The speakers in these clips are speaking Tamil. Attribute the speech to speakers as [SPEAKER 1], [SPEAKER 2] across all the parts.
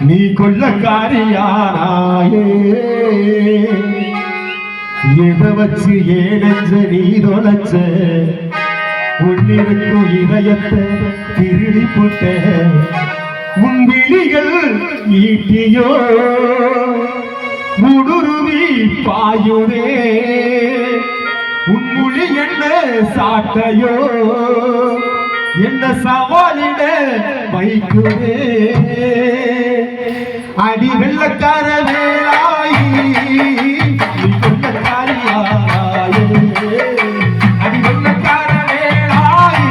[SPEAKER 1] நீ கொள்ளக்காரியானாயே எதை வச்சு ஏனஞ்ச நீ தொலைச்ச? உன்னிருக்கும் இதயத்தை திருடி போட்ட உன் விழிகள் ஈட்டியோ? முடுருவி பாயுதே. உன்மொழி என்ன சாட்டையோ? என்ன சவாலிட வைக்குதே. அடி வெள்ளக்கார வேலாயி அடி வெள்ளக்கார வேலாயி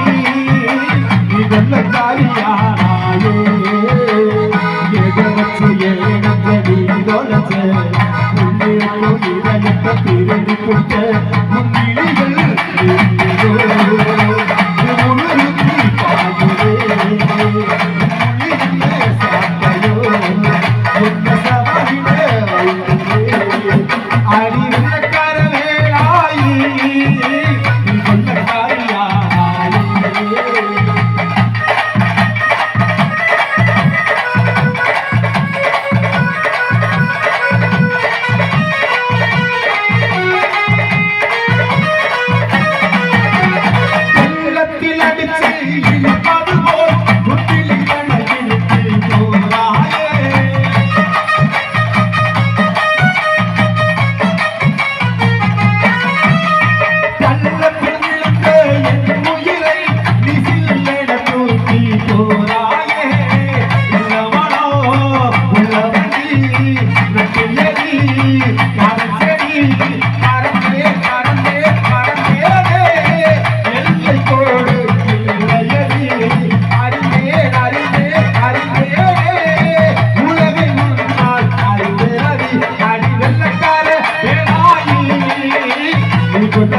[SPEAKER 1] நீ வச்சு நீ தொலைச்ச?